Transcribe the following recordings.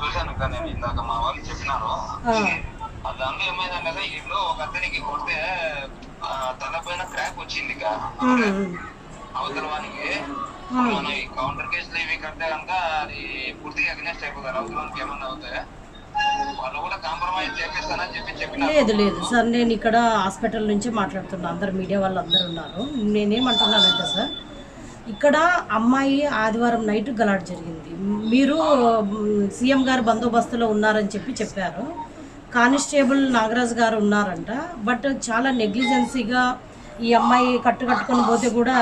చూశాను నేను ఇందాక మా వాళ్ళు చెప్పినారు. ఆ. దాంట్లో ఏమైందంటే ఇంట్లో ఒక అతనికి కొడితే తల పైన క్రాక్ వచ్చింది. అవతల వానికి. మనం ఈ కౌంటర్ కేసులు ఇవి కడితే కనుక అది పూర్తిగా అగ్నెస్ట్ అయిపోతారు. అవతల వానికి ఏమన్నా అవుతాయి లేదు లేదు. సార్ నేను ఇక్కడ హాస్పిటల్ నుంచి మాట్లాడుతున్నా. అందరు మీడియా వాళ్ళు అందరు ఉన్నారు. నేనేమంటున్నానంటే సార్ ఇక్కడ అమ్మాయి ఆదివారం నైట్ గలాట్ జరిగింది. మీరు సీఎం గారు బందోబస్తులో ఉన్నారని చెప్పి చెప్పారు. కానిస్టేబుల్ నాగరాజు గారు ఉన్నారంట. బట్ చాలా నెగ్లిజెన్సీగా ఈ అమ్మాయి కట్టు కట్టుకొని పోతే కూడా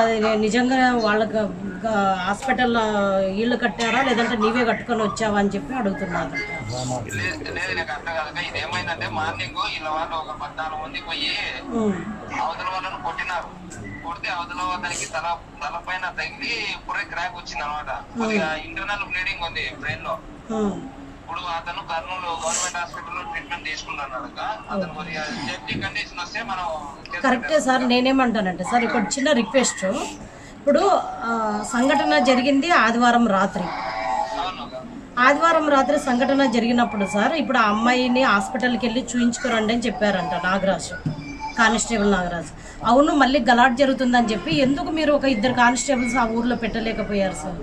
నిజంగా వాళ్ళకి హాస్పిటల్ ఇల్లు కట్టారా? లేదంటే నీవే కట్టుకొని వచ్చావా అని చెప్పి అడుగుతున్నారు. లేదు లేదు నాకు అర్థం కాదక్క ఇది ఏమైందంటే మార్నింగ్ ఇలా వాళ్ళు ఒక పద్నాలుగు మంది పోయి అవతల వాళ్ళను కొట్టినారు. కొడితే అవతల తల తల పైన తగిలి పురే క్రాక్ వచ్చింది అనమాట ఇంటర్నల్ బ్లీడింగ్ ఉంది బ్రెయిన్లో. ఇప్పుడు అతను కర్నూలు గవర్నమెంట్ హాస్పిటల్లో ట్రీట్మెంట్ తీసుకున్నాడు అతను కొద్దిగా సేఫ్టీ కండిషన్ వస్తే మనం కరెక్టే సార్ నేనేమంటానంటే సార్ ఇక్కడ చిన్న రిక్వెస్ట్. ఇప్పుడు సంఘటన జరిగింది ఆదివారం రాత్రి. ఆదివారం రాత్రి సంఘటన జరిగినప్పుడు సార్ ఇప్పుడు ఆ అమ్మాయిని హాస్పిటల్కి వెళ్ళి చూయించుకురండి అని చెప్పారంట నాగరాజు కానిస్టేబుల్ నాగరాజు. అవును మళ్ళీ గలాట్ జరుగుతుందని చెప్పి ఎందుకు మీరు ఒక ఇద్దరు కానిస్టేబుల్స్ ఆ ఊర్లో పెట్టలేకపోయారు సార్?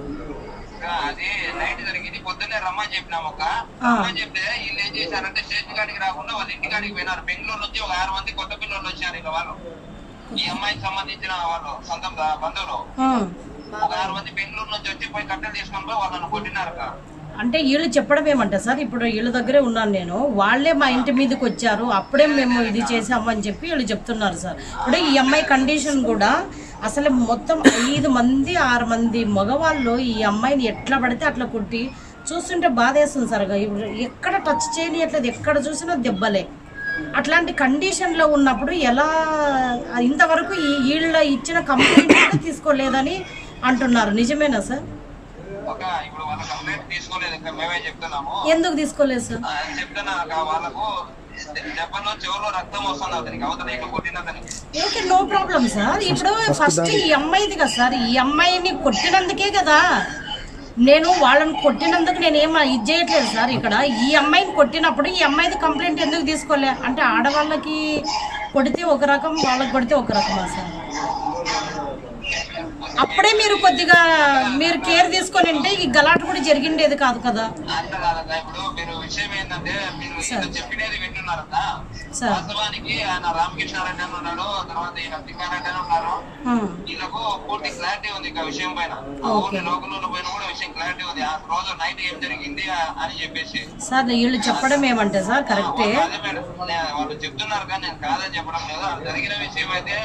పొద్దున్నే రమ్మని ఒక రమ్మని చెప్తే వీళ్ళు ఏం చేశారంటే స్టేషన్ కాడికి రాకుండా వాళ్ళ ఇంటి కాడికి పోయినారు. బెంగళూరు నుంచి ఒక ఆరు మంది కొత్త పిల్లలు వచ్చారు ఇక వాళ్ళు. ఈ అమ్మాయికి సంబంధించిన వాళ్ళు సొంతం బంధువులు. ఒక ఆరు మంది బెంగళూరు నుంచి వచ్చి పోయి కట్టెలు తీసుకొని పోయి వాళ్ళని కొట్టినారు. అంటే వీళ్ళు చెప్పడం ఏమంటే సార్? ఇప్పుడు వీళ్ళ దగ్గరే ఉన్నాను నేను. వాళ్ళే మా ఇంటి మీదకి వచ్చారు. అప్పుడే మేము ఇది చేసాము అని చెప్పి వీళ్ళు చెప్తున్నారు సార్. ఇప్పుడు ఈ అమ్మాయి కండిషన్ కూడా అసలు మొత్తం ఐదు మంది ఆరు మంది మగవాళ్ళు ఈ అమ్మాయిని ఎట్లా పడితే అట్లా కొట్టి చూస్తుంటే బాధ వేస్తుంది సార్ ఇప్పుడు ఎక్కడ టచ్ చేయనియట్లేదు ఎక్కడ చూసినా దెబ్బలే. అట్లాంటి కండిషన్లో ఉన్నప్పుడు ఎలా ఇంతవరకు ఈ వీళ్ళ ఇచ్చిన కంప్లైంట్ కూడా తీసుకోలేదని అంటున్నారు. నిజమేనా సార్? ఎందుకు తీసుకోలేదు సార్? వాళ్ళకు ఓకే నో ప్రాబ్లం సార్. ఇప్పుడు ఫస్ట్ ఈ అమ్మాయిది కదా సార్. ఈ అమ్మాయిని కొట్టినందుకే కదా నేను వాళ్ళని కొట్టినందుకు నేను ఏం ఇది చేయట్లేదు సార్ ఇక్కడ. ఈ అమ్మాయిని కొట్టినప్పుడు ఈ అమ్మాయిది కంప్లైంట్ ఎందుకు తీసుకోలే? అంటే ఆడవాళ్ళకి కొడితే ఒక రకం వాళ్ళకి కొడితే ఒక రకమా సార్? అప్పుడే మీరు కొద్దిగా మీరు కేర్ తీసుకొని ఉంటే ఈ గలాట కూడా జరిగిండేది కాదు కదా. అంత కాదక్క ఇప్పుడు మీరు విషయం ఏంటంటే మీరు ఇంత చెప్పినది వింటున్నారక్క సార్. వాస్తవానికి ఆయన రామకృష్ణారెడ్డి అని ఉన్నాడు తర్వాత ఈయన తిక్కారెడ్డి అని ఉన్నారు. వీళ్ళకు పూర్తి క్లారిటీ ఉంది ఇక విషయం పైన. ఊర్లో కూడా విషయం క్లారిటీ ఉంది. ఆ రోజు నైట్ ఏం జరిగింది అని చెప్పేసి. సార్ వీళ్ళు చెప్పడం ఏమంటే సార్ కరెక్టే వాళ్ళు చెప్తున్నారు కానీ నేను కాదని చెప్పడం లేదు. జరిగిన విషయం అయితే.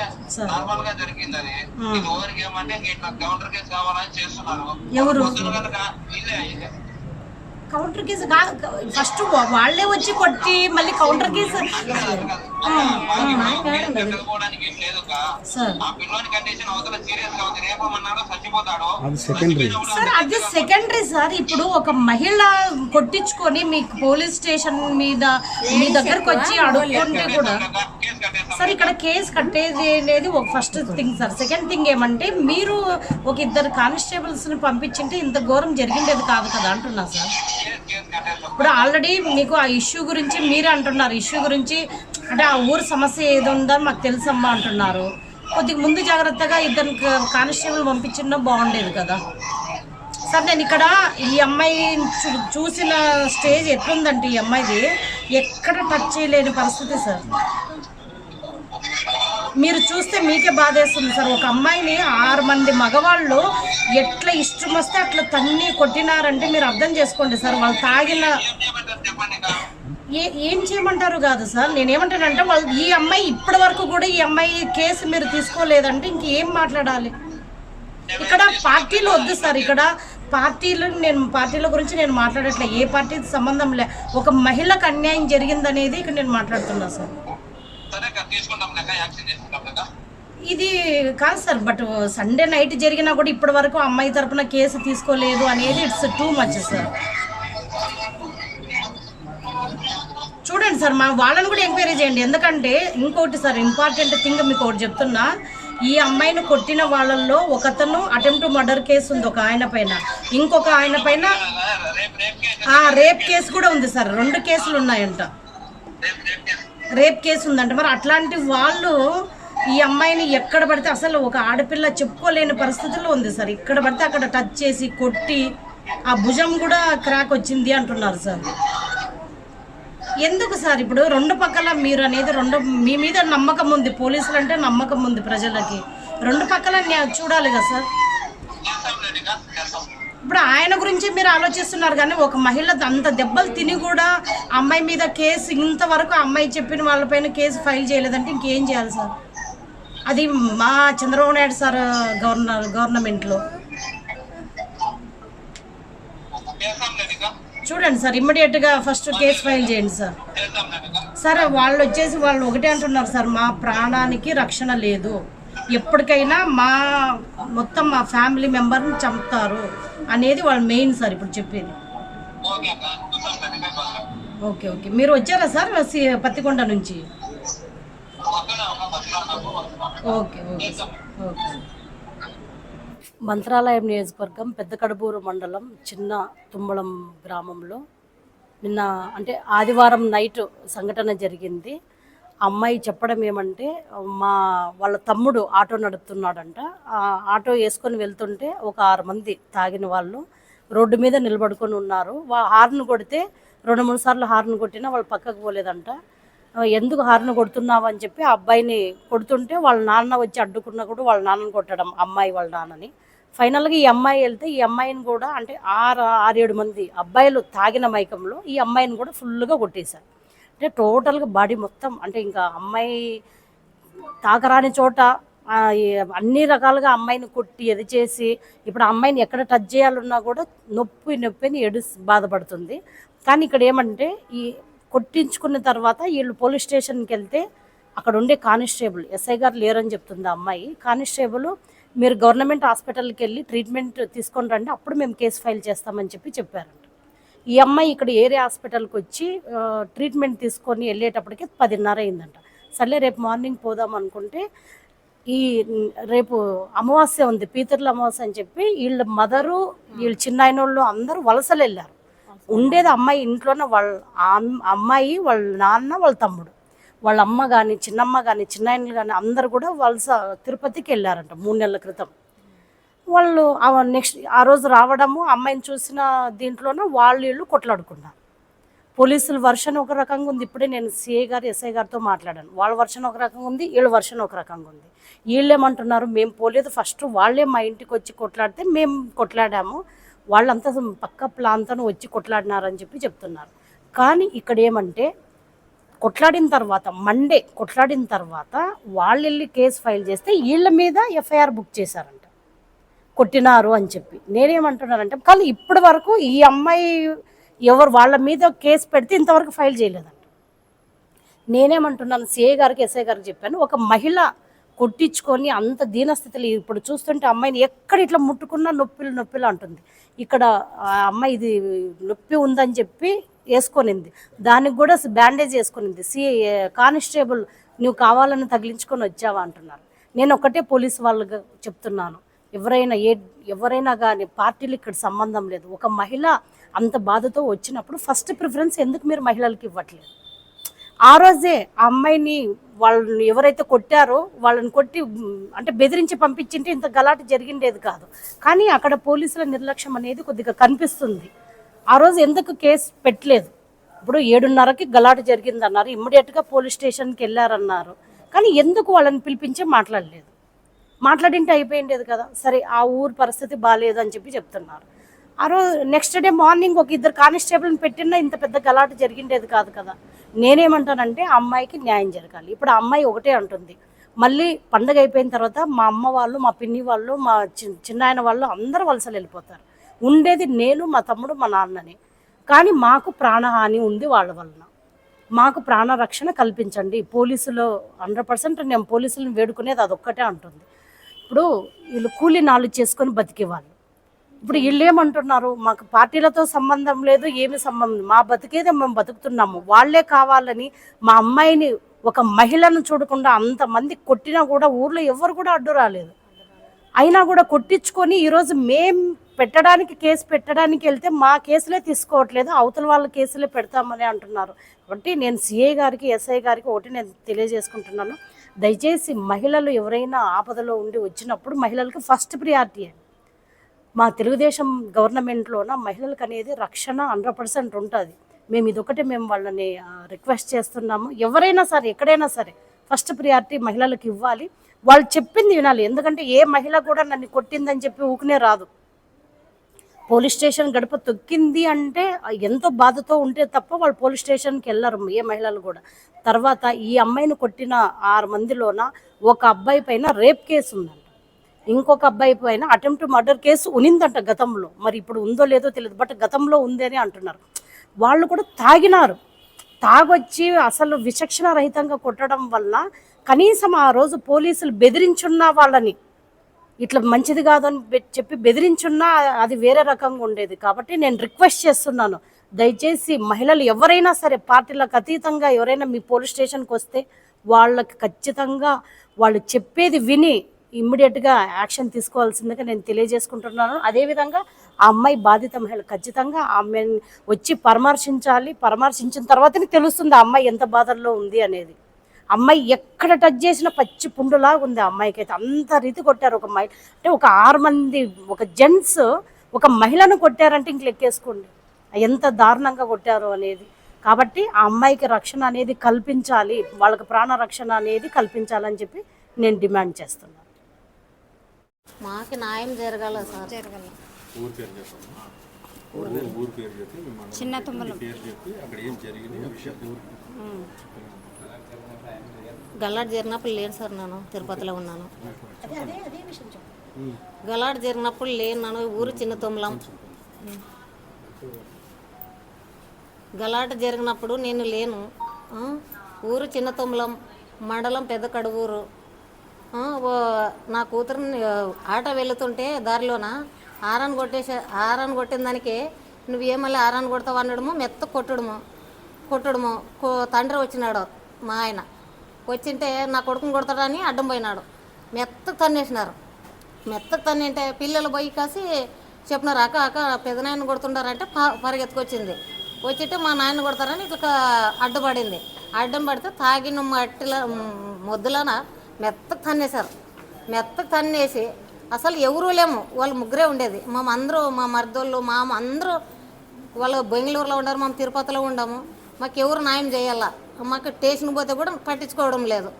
నార్మల్గా జరిగింది అది. ఇది ఏమంటే కౌంటర్ కేసు కావాలని చేస్తున్నారు. ఎవరు? పొద్దున కనుక వీళ్ళే వీళ్ళే. కౌంటర్ కేసు ఫస్ట్ వాళ్ళే వచ్చి కొట్టి మళ్ళీ కౌంటర్ కేసు. సార్ ఆ పిల్లోని కండిషన్ అవతల సీరియస్గా ఉంది. రేపమన్నాడో చచ్చిపోతాడు. అది సెకండరీ సార్ అది సెకండరీ సార్ ఇప్పుడు ఒక మహిళ కొట్టించుకొని మీకు పోలీస్ స్టేషన్ మీద మీ దగ్గరకు వచ్చి అడుక్కుంటే కూడా సార్ ఇక్కడ కేసు కట్టేది అనేది ఒక first thing sir second thing ఏమంటే మీరు ఒక ఇద్దరు కానిస్టేబుల్స్ని పంపించింటే ఇంత ఘోరం జరిగిండేది కాదు కదా అంటున్నా సార్ ఇప్పుడు ఆల్రెడీ మీకు ఆ ఇష్యూ గురించి మీరే అంటున్నారు. ఇష్యూ గురించి అంటే ఆ ఊరు సమస్య ఏది ఉందని మాకు తెలుసమ్మా అంటున్నారు. కొద్దిగా ముందు జాగ్రత్తగా ఇద్దరు కానిస్టేబుల్ పంపించినా బాగుండేది కదా. సార్ నేను ఇక్కడ ఈ అమ్మాయి చూ- చూసిన స్టేజ్ ఎట్లుందంటే ఈ అమ్మాయిది ఎక్కడ టచ్ చేయలేని పరిస్థితి సార్ మీరు చూస్తే మీకే బాధేస్తుంది సార్. ఒక అమ్మాయిని ఆరు మంది మగవాళ్ళు ఎట్లా ఇష్టం వస్తే అట్లా తన్ని కొట్టినారంటే మీరు అర్థం చేసుకోండి సార్. వాళ్ళు తాగిన ఏ ఏం చేయమంటారు కాదు సార్. నేనేమంటానంటే వాళ్ళు ఈ అమ్మాయి ఇప్పటి వరకు కూడా ఈ అమ్మాయి కేసు మీరు తీసుకోలేదంటే ఇంకేం మాట్లాడాలి? ఇక్కడ పార్టీలు వద్దు సార్. ఇక్కడ పార్టీలు నేను పార్టీల గురించి నేను మాట్లాడట్లే. ఏ పార్టీ సంబంధం లే. ఒక మహిళకు అన్యాయం జరిగిందనేది ఇక్కడ నేను మాట్లాడుతున్నా సార్. ఇది కాదు సార్ బట్ సండే నైట్ జరిగినా కూడా ఇప్పటి వరకు అమ్మాయి తరపున కేసు తీసుకోలేదు అనేది ఇట్స్ టూ మచ్ సార్. చూడండి సార్ మా వాళ్ళని కూడా ఎంక్వైరీ చేయండి. ఎందుకంటే ఇంకోటి సార్ ఇంపార్టెంట్ థింగ్ మీకు ఒకటి చెప్తున్నా. ఈ అమ్మాయిని కొట్టిన వాళ్ళల్లో ఒకతను అటెంప్ట్ మర్డర్ కేసు ఉంది ఒక ఆయన పైన. ఇంకొక ఆయన పైన రేపు కేసు కూడా ఉంది సార్. రెండు కేసులు ఉన్నాయంట. రేప్ కేసు ఉందంట. మరి అట్లాంటి వాళ్ళు ఈ అమ్మాయిని ఎక్కడ పడితే అసలు ఒక ఆడపిల్ల చెప్పుకోలేని పరిస్థితుల్లో ఉంది సార్. ఇక్కడ పడితే అక్కడ టచ్ చేసి కొట్టి ఆ భుజం కూడా క్రాక్ వచ్చింది అంటున్నారు సార్. ఎందుకు సార్ ఇప్పుడు రెండు పక్కల మీరు అనేది రెండు మీ మీద నమ్మకం ఉంది పోలీసులు అంటే నమ్మకం ఉంది ప్రజలకి. రెండు పక్కల చూడాలి కదా సార్. ఇప్పుడు ఆయన గురించి మీరు ఆలోచిస్తున్నారు కానీ ఒక మహిళ అంత దెబ్బలు తిని కూడా అమ్మాయి మీద కేసు ఇంతవరకు అమ్మాయి చెప్పిన వాళ్ళపైన కేసు ఫైల్ చేయలేదంటే ఇంకేం చేయాలి సార్? అది మా చంద్రబాబు నాయుడు సార్ గవర్నర్ గవర్నమెంట్లో. చూడండి సార్ ఇమ్మీడియట్గా ఫస్ట్ కేసు ఫైల్ చేయండి సార్. సార్ వాళ్ళు వచ్చేసి వాళ్ళు ఒకటే అంటున్నారు సార్ మా ప్రాణానికి రక్షణ లేదు. ఎప్పటికైనా మా మొత్తం మా ఫ్యామిలీ మెంబర్ని చంపుతారు. అనేది వాళ్ళు మెయిన్ సార్ ఇప్పుడు చెప్పేది. ఓకే. Okay okay. మీరు వచ్చారా సార్? పత్తికొండ నుంచి. Okay okay sir. Okay Mantralayam నియోజకవర్గం పెద్ద కడుపూరు మండలం చిన్న తుమ్మలం గ్రామంలో నిన్న అంటే ఆదివారం నైట్ సంఘటన జరిగింది. అమ్మాయి చెప్పడం ఏమంటే మా వాళ్ళ తమ్ముడు ఆటో నడుపుతున్నాడంట. ఆటో వేసుకొని వెళ్తుంటే ఒక ఆరు మంది తాగిన వాళ్ళు రోడ్డు మీద నిలబడుకొని ఉన్నారు. వా హార్న్ కొడితే రెండు మూడు సార్లు హార్న్ కొట్టినా వాళ్ళు పక్కకు పోలేదంట. ఎందుకు హార్న్ కొడుతున్నావు? అని చెప్పి ఆ అబ్బాయిని కొడుతుంటే వాళ్ళ నాన్న వచ్చి అడ్డుకున్నా కూడా వాళ్ళ నాన్నని కొట్టడం అమ్మాయి వాళ్ళ నాన్నని. ఫైనల్గా ఈ అమ్మాయి వెళ్తే ఈ అమ్మాయిని కూడా అంటే ఆరు ఆరేడు మంది అబ్బాయిలు తాగిన మైకంలో ఈ అమ్మాయిని కూడా ఫుల్గా కొట్టేశారు. అంటే టోటల్గా బాడీ మొత్తం అంటే ఇంకా అమ్మాయి తాకరాని చోట అన్ని రకాలుగా అమ్మాయిని కొట్టి ఎది చేసి ఇప్పుడు అమ్మాయిని ఎక్కడ టచ్ చేయాలన్నా కూడా నొప్పి నొప్పి అని ఎడు బాధపడుతుంది. కానీ ఇక్కడ ఏమంటే ఈ కొట్టించుకున్న తర్వాత వీళ్ళు పోలీస్ స్టేషన్కి వెళ్తే అక్కడ ఉండే కానిస్టేబుల్ ఎస్ఐ గారు లేరని చెప్తుంది ఆ అమ్మాయి. కానిస్టేబుల్ మీరు గవర్నమెంట్ హాస్పిటల్కి వెళ్ళి ట్రీట్మెంట్ తీసుకొని రండి అప్పుడు మేము కేసు ఫైల్ చేస్తామని చెప్పి చెప్పారు. ఈ అమ్మాయి ఇక్కడ ఏరియా హాస్పిటల్కి వచ్చి ట్రీట్మెంట్ తీసుకొని వెళ్ళేటప్పటికి పదిన్నర అయిందంట. సర్లే రేపు మార్నింగ్ పోదాం అనుకుంటే ఈ రేపు అమావాస్య ఉంది పీతర్ల అమావాస్య అని చెప్పి వీళ్ళ మదరు వీళ్ళ చిన్నాయన వాళ్ళు అందరూ వలసలు వెళ్ళారు. ఉండేది అమ్మాయి ఇంట్లోనే వాళ్ళ అమ్మాయి వాళ్ళ నాన్న వాళ్ళ తమ్ముడు. వాళ్ళ అమ్మ కానీ చిన్నమ్మ కానీ చిన్నాయనలు కానీ అందరు కూడా వలస తిరుపతికి వెళ్ళారంట మూడు నెలల క్రితం. వాళ్ళు నెక్స్ట్ ఆ రోజు రావడము అమ్మాయిని చూసిన దీంట్లోనే వాళ్ళు వీళ్ళు కొట్లాడుకున్నారు. పోలీసుల వర్షన్ ఒక రకంగా ఉంది. ఇప్పుడే నేను సిఐ గారు ఎస్ఐ గారితో మాట్లాడాను. వాళ్ళ వర్షన్ ఒక రకంగా ఉంది వీళ్ళ వర్షన్ ఒక రకంగా ఉంది. వీళ్ళేమంటున్నారు మేము పోలేదు ఫస్ట్ వాళ్ళే మా ఇంటికి వచ్చి కొట్లాడితే మేము కొట్లాడాము. వాళ్ళంతా పక్క ప్రాంతాన్ని వచ్చి కొట్లాడినారని చెప్పి చెప్తున్నారు. కానీ ఇక్కడ ఏమంటే కొట్లాడిన తర్వాత మండే కొట్లాడిన తర్వాత వాళ్ళు వెళ్ళి కేసు ఫైల్ చేస్తే వీళ్ళ మీద ఎఫ్ఐఆర్ బుక్ చేశారంట. కొట్టినారు అని చెప్పి. నేనేమంటున్నానంటే కానీ ఇప్పటి వరకు ఈ అమ్మాయి ఎవరు వాళ్ళ మీద కేసు పెడితే ఇంతవరకు ఫైల్ చేయలేదంట. నేనేమంటున్నాను సిఏ గారికి ఎస్ఐ గారికి చెప్పాను ఒక మహిళ కొట్టించుకొని అంత దీనస్థితిలో ఇప్పుడు చూస్తుంటే అమ్మాయిని ఎక్కడ ఇట్లా ముట్టుకున్నా నొప్పిలు నొప్పిలు అంటుంది. ఇక్కడ ఆ అమ్మాయి ఇది నొప్పి ఉందని చెప్పి వేసుకొనింది. దానికి కూడా బ్యాండేజ్ వేసుకొనింది. సి కానిస్టేబుల్ నువ్వు కావాలని తగిలించుకొని వచ్చావా అంటున్నారు. నేను ఒకటే పోలీస్ వాళ్ళకి చెప్తున్నాను. ఎవరైనా ఏ ఎవరైనా కానీ పార్టీలు ఇక్కడ సంబంధం లేదు. ఒక మహిళ అంత బాధతో వచ్చినప్పుడు ఫస్ట్ ప్రిఫరెన్స్ ఎందుకు మీరు మహిళలకు ఇవ్వట్లేదు? ఆ రోజే ఆ అమ్మాయిని వాళ్ళని ఎవరైతే కొట్టారో వాళ్ళని కొట్టి అంటే బెదిరించి పంపించింటే ఇంత గలాట జరిగిండేది కాదు. కానీ అక్కడ పోలీసుల నిర్లక్ష్యం అనేది కొద్దిగా కనిపిస్తుంది. ఆ రోజు ఎందుకు కేసు పెట్టలేదు? ఇప్పుడు ఏడున్నరకి గలాట జరిగిందన్నారు. ఇమ్మీడియట్గా పోలీస్ స్టేషన్కి వెళ్ళారన్నారు. కానీ ఎందుకు వాళ్ళని పిలిపించి మాట్లాడలేదు? మాట్లాడింటే అయిపోయిండేది కదా. సరే ఆ ఊరు పరిస్థితి బాగాలేదు అని చెప్పి చెప్తున్నారు. ఆ రోజు నెక్స్ట్ డే మార్నింగ్ ఒక ఇద్దరు కానిస్టేబుల్ని పెట్టినా ఇంత పెద్ద గలాట జరిగిండేది కాదు కదా. నేనేమంటానంటే ఆ అమ్మాయికి న్యాయం జరగాలి. ఇప్పుడు ఆ అమ్మాయి ఒకటే అంటుంది. మళ్ళీ పండగ అయిపోయిన తర్వాత మా అమ్మ వాళ్ళు మా పిన్ని వాళ్ళు మా చి చిన్నాయన వాళ్ళు అందరూ వలసలు వెళ్ళిపోతారు. ఉండేది నేను మా తమ్ముడు మా నాన్నని. కానీ మాకు ప్రాణహాని ఉంది వాళ్ళ వలన. మాకు ప్రాణరక్షణ కల్పించండి. పోలీసులు హండ్రెడ్ పర్సెంట్ నేను పోలీసులను వేడుకునేది అదొక్కటే అంటుంది. ఇప్పుడు వీళ్ళు కూలీ నాలుగు చేసుకొని బతికేవాళ్ళు. ఇప్పుడు వీళ్ళు ఏమంటున్నారు మాకు పార్టీలతో సంబంధం లేదు ఏమి సంబంధం మా బతికేదే మేము బతుకుతున్నాము. వాళ్ళే కావాలని మా అమ్మాయిని ఒక మహిళను చూడకుండా అంతమంది కొట్టినా కూడా ఊర్లో ఎవరు కూడా అడ్డు రాలేదు. అయినా కూడా కొట్టించుకొని ఈరోజు మేం పెట్టడానికి కేసు పెట్టడానికి వెళ్తే మా కేసులే తీసుకోవట్లేదు అవతల వాళ్ళ కేసులే పెడతామని అంటున్నారు. కాబట్టి నేను సిఐ గారికి ఎస్ఐ గారికి ఒకటి నేను తెలియజేసుకుంటున్నాను. దయచేసి మహిళలు ఎవరైనా ఆపదలో ఉండి వచ్చినప్పుడు మహిళలకు ఫస్ట్ ప్రియారిటీ మా తెలుగుదేశం గవర్నమెంట్లోన మహిళలకు అనేది రక్షణ హండ్రెడ్ పర్సెంట్ ఉంటుంది. మేము ఇదొకటి మేము వాళ్ళని రిక్వెస్ట్ చేస్తున్నాము. ఎవరైనా సరే ఎక్కడైనా సరే ఫస్ట్ ప్రియారిటీ మహిళలకు ఇవ్వాలి. వాళ్ళు చెప్పింది వినాలి. ఎందుకంటే ఏ మహిళ కూడా నన్ను కొట్టిందని చెప్పి ఊకనే రాదు. పోలీస్ స్టేషన్ గడప తొక్కింది అంటే ఎంతో బాధతో ఉంటే తప్ప వాళ్ళు పోలీస్ స్టేషన్కి వెళ్ళరు ఏ మహిళలు కూడా. తర్వాత ఈ అమ్మాయిని కొట్టిన ఆరు మందిలోన ఒక అబ్బాయి పైన రేప్ కేసు ఉందంట ఇంకొక అబ్బాయి పైన అటెంప్ట్ మర్డర్ కేసు ఉనిందంట గతంలో. మరి ఇప్పుడు ఉందో లేదో తెలియదు బట్ గతంలో ఉంది అని అంటున్నారు. వాళ్ళు కూడా తాగినారు. తాగొచ్చి అసలు విచక్షణ రహితంగా కొట్టడం వల్ల కనీసం ఆ రోజు పోలీసులు బెదిరించున్న వాళ్ళని ఇట్లా మంచిది కాదని అని చెప్పి బెదిరించున్నా అది వేరే రకంగా ఉండేది. కాబట్టి నేను రిక్వెస్ట్ చేస్తున్నాను. దయచేసి మహిళలు ఎవరైనా సరే పార్టీలకు అతీతంగా ఎవరైనా మీ పోలీస్ స్టేషన్కి వస్తే వాళ్ళకి ఖచ్చితంగా వాళ్ళు చెప్పేది విని ఇమ్మీడియట్గా యాక్షన్ తీసుకోవాల్సిందిగా నేను తెలియజేసుకుంటున్నాను. అదేవిధంగా ఆ అమ్మాయి బాధిత మహిళ ఖచ్చితంగా ఆమె వచ్చి పరామర్శించాలి. పరామర్శించిన తర్వాతనే తెలుస్తుంది ఆ అమ్మాయి ఎంత బాధల్లో ఉంది అనేది. అమ్మాయి ఎక్కడ టచ్ చేసినా పచ్చి పుండులాగా ఉంది ఆ అమ్మాయికి అయితే అంత రీతి కొట్టారు ఒక మహిళ అంటే ఒక ఆరు మంది ఒక జెంట్స్ ఒక మహిళను కొట్టారంటే ఇంక లెక్కేసుకోండి ఎంత దారుణంగా కొట్టారు అనేది. కాబట్టి ఆ అమ్మాయికి రక్షణ అనేది కల్పించాలి. వాళ్ళకి ప్రాణ రక్షణ అనేది కల్పించాలని చెప్పి నేను డిమాండ్ చేస్తున్నాను మాకు న్యాయం జరగాల సార్. చిన్న తుమ్మలం పేరు చెప్పి అక్కడ ఏం జరిగింది ఆ విషయం గల్లాట జరిగినప్పుడు లేను సార్ నేను తిరుపతిలో ఉన్నాను. గల్లాట జరిగినప్పుడు లేను నేను ఊరు చిన్న తొమ్మిలం. గలాట జరిగినప్పుడు నేను లేను. ఆ, ఊరు చిన్న తొమ్మిలం మండలం పెద్ద కడువూరు. నా కూతురుని ఆటో వెళుతుంటే దారిలోన ఆరాన్ కొట్టేసే ఆరాన్ కొట్టిన దానికి నువ్వు ఏమల్లి ఆరాన్ కొడతావు అనడము మెత్త కొట్టడము కొట్టడము కో- తండ్రి వచ్చినాడు మా ఆయన. వచ్చింటే నా కొడుకుని కొడతాడని అడ్డం పోయినాడు. మెత్తకు తన్నేసినారు. మెత్తకు తన్నింటే పిల్లలు పోయి కాసి చెప్పినారు అక్క అక్క పెదనాయన కొడుతుండారంటే ప- పరిగెత్తుకొచ్చింది. వచ్చింటే మా నాయన కొడతారని ఇట్లా అడ్డుపడింది. అడ్డం పడితే తాగిన మట్టిల మొద్దులన మెత్తకు తన్నేశారు. మెత్తకు తన్నేసి అసలు ఎవరూ లేము. వాళ్ళు ముగ్గురే ఉండేది. మా అందరూ మా మర్దోళ్ళు మా అందరూ వాళ్ళు బెంగళూరులో ఉన్నారు మేము తిరుపతిలో ఉండము. మాకు ఎవరు న్యాయం చేయాలా? మాకు స్టేషన్ పోతే కూడా పట్టించుకోవడం లేదు.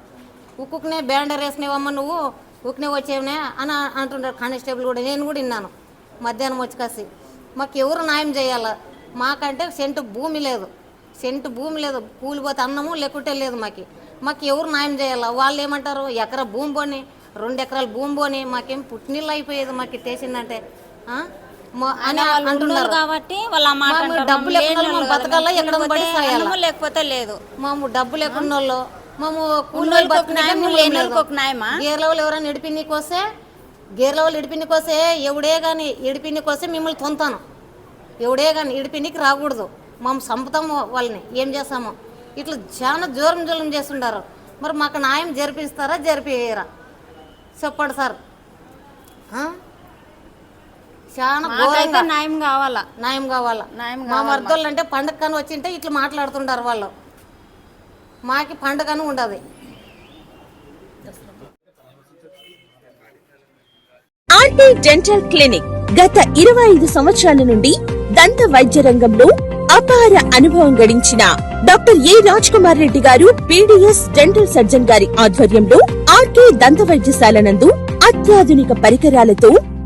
ఉక్కునే బ్యాండర్ వేసినవమ్మ నువ్వు ఉక్కునే వచ్చేవనే అని అంటున్నారు కానిస్టేబుల్ కూడా. నేను కూడా విన్నాను మధ్యాహ్నం వచ్చి కాసి మాకు ఎవరు న్యాయం చేయాలా? మాకంటే సెంటు భూమి లేదు. సెంటు భూమి లేదు. కూలిపోతే అన్నము లేకుంటే లేదు మాకు. మాకు ఎవరు న్యాయం చేయాలా? వాళ్ళు ఏమంటారు? ఎకరా భూమి పోని రెండు ఎకరాల భూమి పోని మాకేం పుట్టినీళ్ళు అయిపోయేది మాకు ఇట్టేసిందంటే అంటే అని అంటున్నారు. కాబట్టి వాళ్ళ మాట. డబ్బులు మేము వాళ్ళు బతకాలా? ఎక్కడ పడి లేకపోతే లేదు. మేము డబ్బు లేకున్న వాళ్ళు మేము కూలి ఉన్నోళ్ళకి ఒక న్యాయం, లేని వాళ్ళకి ఒక న్యాయమా? గేర్ల వాళ్ళు ఎవరైనా ఇడిపిన్నికి వస్తే గేర్ల వాళ్ళు ఇడిపిన్నికి వస్తే ఎవడే కానీ ఇడిపిన్నికి వస్తే మిమ్మల్ని తొంతాను. ఎవడే కానీ ఇడిపిన్నికి రాకూడదు. మేము చంపుతాము వాళ్ళని. ఏం చేస్తాము? ఇట్లా చాలా జోరం జోరం చేస్తుండారు మరి మాకు న్యాయం జరిపిస్తారా? జరిపియరా చెప్పండి సార్? చాలా ఘోరంగా. న్యాయం కావాలా? న్యాయం కావాలా. న్యాయం మా మర్దోళ్ళు అంటే పండగ కానీ వచ్చింటే ఇట్లా మాట్లాడుతుంటారు వాళ్ళు. మాకి పండగను ఉండదు. ఆర్టీ డెంటల్ క్లినిక్ గత ఇరవై ఐదు సంవత్సరాల నుండి దంత వైద్య రంగంలో అపార అనుభవం గడించిన doctor A Raj Kumar Reddy garu PDS dental surgeon గారి ఆధ్వర్యంలో ఆర్కే దంత వైద్యశాల నందు అత్యాధునిక పరికరాలతో